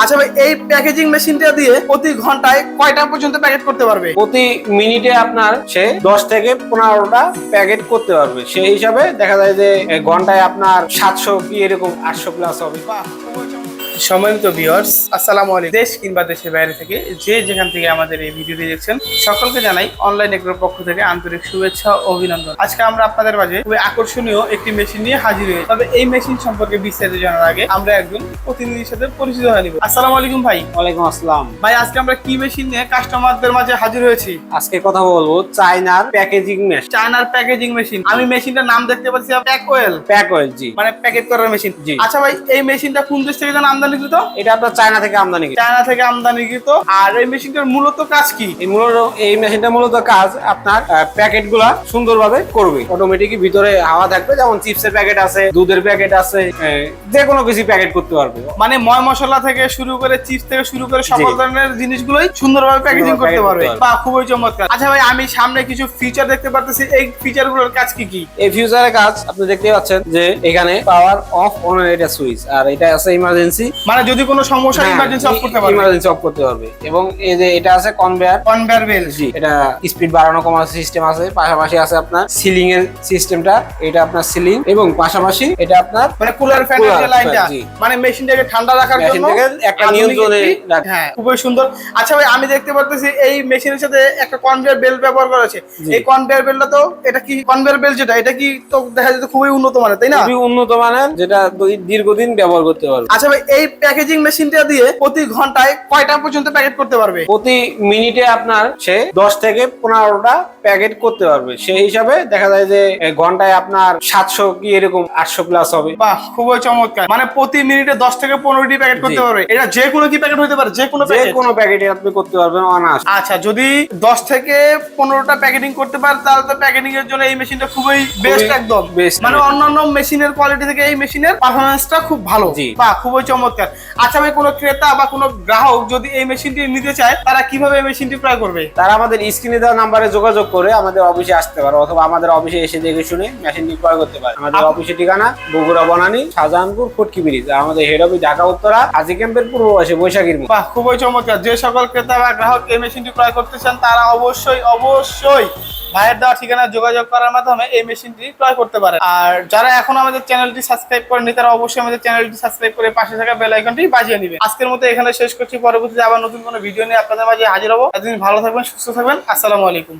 আচ্ছা ভাই এই প্যাকেজিং মেশিনটা দিয়ে প্রতি ঘন্টায় কয়টা পর্যন্ত প্যাকেট করতে পারবে? প্রতি মিনিটে আপনার সে দশ থেকে পনেরোটা প্যাকেট করতে পারবে। সেই হিসাবে দেখা যায় যে ঘন্টায় আপনার সাতশো কি এরকম আটশো প্লাস হবে। সম্মানিত ভিউয়ার্স আসসালামু আলাইকুম। দেশ কিংবা দেশের বাইরে থেকে যে যেখান থেকে আমাদের এই ভিডিওটি দেখছেন সকলকে জানাই অনলাইন এগ্রোর পক্ষ থেকে আন্তরিক শুভেচ্ছা ও অভিনন্দন। আজকে আমরা আপনাদের মাঝে খুবই আকর্ষণীয় একটি মেশিন নিয়ে হাজির হয়েছি। তবে এই মেশিন সম্পর্কে বিস্তারিত জানার আগে আমরা একজন প্রতিনিধির সাথে পরিচিত হয়ে নিব। আসসালামু আলাইকুম ভাই। ওয়ালাইকুম আসসালাম। ভাই আজকে আমরা কি মেশিন নিয়ে কাস্টমারদের মাঝে হাজির হয়েছি? আজকে কথা বলব চায়নার প্যাকেজিং মেশিন চায়নার প্যাকেজিং মেশিন আমি মেশিনটার নাম দেখতে পাচ্ছি প্যাক ওয়েল প্যাক অয়েল জি। মানে প্যাকেট করার মেশিন জি। আচ্ছা ভাই এই মেশিনটা কোন দেশ থেকে যেন আমদানিকৃত? এটা আপনার চায়না থেকে আমদানি চায়না থেকে আমদানিকৃত। আর এই মেশিনটার মূলত কাজ কি? এই মূলত এই মেশিনটা মূলত কাজ আপনার প্যাকেটগুলা সুন্দরভাবে করবে। অটোমেটিক ভিতরে হাওয়া থাকবে যেমন চিপসের প্যাকেট আছে দুধের প্যাকেট আছে যে কোনো কিছু প্যাকেট করতে পারবে। মানে ময় মশলা থেকে শুরু করে চিপস থেকে শুরু করে সকল ধরনের জিনিসগুলোই সুন্দরভাবে প্যাকেজিং করতে পারবে। বা খুবই চমৎকার। আচ্ছা ভাই আমি সামনে কিছু ফিচার দেখতে পারতেছি। এই ফিচারগুলোর কাজ কি কি? এই ফিউচারের কাজ আপনি দেখতে পাচ্ছেন যে এখানে পাওয়ার অফ অন এটা সুইচ আর এটা আছে ইমার্জেন্সি মানে যদি কোনো সমস্যা ইমার্জেন্সি অফ করতে পারবে। ইমার্জেন্সি অফ করতে পারবে। এবং এই যে এটা আছে কনভেয়ার কনভেয়ার বেল্ট জি এটা স্পিড বাড়ানো কমানো সিস্টেম আছে পাশাপাশি আছে আপনার সিলিং এর সিস্টেমটা এটা আপনার সিলিং এবং পাশাপাশি এটা আপনার মানে কুলার যে Cooler, লাইনটা। মানে মেশিনটাকে ঠান্ডা রাখার জন্য একটা নিয়ন্ত্রণে রাখে। হ্যাঁ খুবই সুন্দর। আচ্ছা ভাই আমি দেখতে পারতেছি এই মেশিনের সাথে একটা কনভেয়ার বেল্ট ব্যবহার করা আছে এই কনভেয়ার বেল্টটা তো এটা কি কনভেয়ার বেল্ট যেটা এটা কি তো দেখা যাচ্ছে খুবই উন্নত মানের তাই না? খুবই উন্নত মানের যেটা দীর্ঘদিন ব্যবহার করতে পারবে। আচ্ছা ভাই এই প্যাকেজিং মেশিনটা দিয়ে প্রতি ঘন্টায় কয়টা পর্যন্ত প্যাকেট করতে পারবে? প্রতি মিনিটে আপনার সে দশ থেকে পনেরোটা প্যাকেট করতে পারবে। সেই হিসাবে দেখা যায় যে ঘন্টায় আপনার সাতশো কি এরকম আটশো প্লাস হবে। বাহ খুবই চমৎকার। মানে প্রতি মিনিটে দশ থেকে পনেরোটি প্যাকেট করতে পারবে। এটা যে কোনো কি প্যাকেট হতে পারে? যে কোনো যে কোনো প্যাকেটে আপনি করতে পারবেন অনাস আচ্ছা যদি দশ থেকে পনেরোটা প্যাকেটিং করতে পারে তাহলে তো প্যাকেটিং এর জন্য এই মেশিনটা খুবই বেস্ট একদম। best মানে অন্যান্য মেশিনের কোয়ালিটি থেকে এই মেশিনের পারফরমেন্সটা খুব ভালো। বা খুবই চমৎকার। আচ্ছা ভাই কোনো ক্রেতা বা কোনো গ্রাহক যদি এই মেশিনটি নিতে চায় তারা কীভাবে এই মেশিনটি ক্রয় করবে? তারা আমাদের স্ক্রিনে দেওয়া নাম্বারে যোগাযোগ করে আমাদের অফিসে আসতে পারে অথবা আমাদের অফিসে এসে দেখে শুনে মেশিনটি ক্রয় করতে পারে আমাদের অফিসের ঠিকানা বগুড়া বনানী শাহজাহানপুর ফুটকি ব্রিজ। আমাদের হেড অফিস ঢাকা উত্তরা হাজি ক্যাম্পের পূর্ব পাশে বৈশাখীর খুবই চমৎকার। যে সকল ক্রেতা বা গ্রাহক এই মেশিনটি ক্রয় করতে চান তারা অবশ্যই অবশ্যই ভাইয়ের দেওয়া ঠিকানা যোগাযোগ করার মাধ্যমে এই মেশিনটি ক্রয় করতে পারে আর যারা এখন আমাদের চ্যানেলটি সাবস্ক্রাইব করেনি তারা অবশ্যই আমাদের চ্যানেলটি সাবস্ক্রাইব করে পাশে থাকা বেল আইকনটি বাজিয়ে নেবে আজকের মতো এখানে শেষ করছি। পরবর্তীতে আবার নতুন কোনো ভিডিও নিয়ে আপনাদের মাঝে হাজির হব। এতদিন ভালো থাকবেন, সুস্থ থাকবেন। আসসালামু আলাইকুম।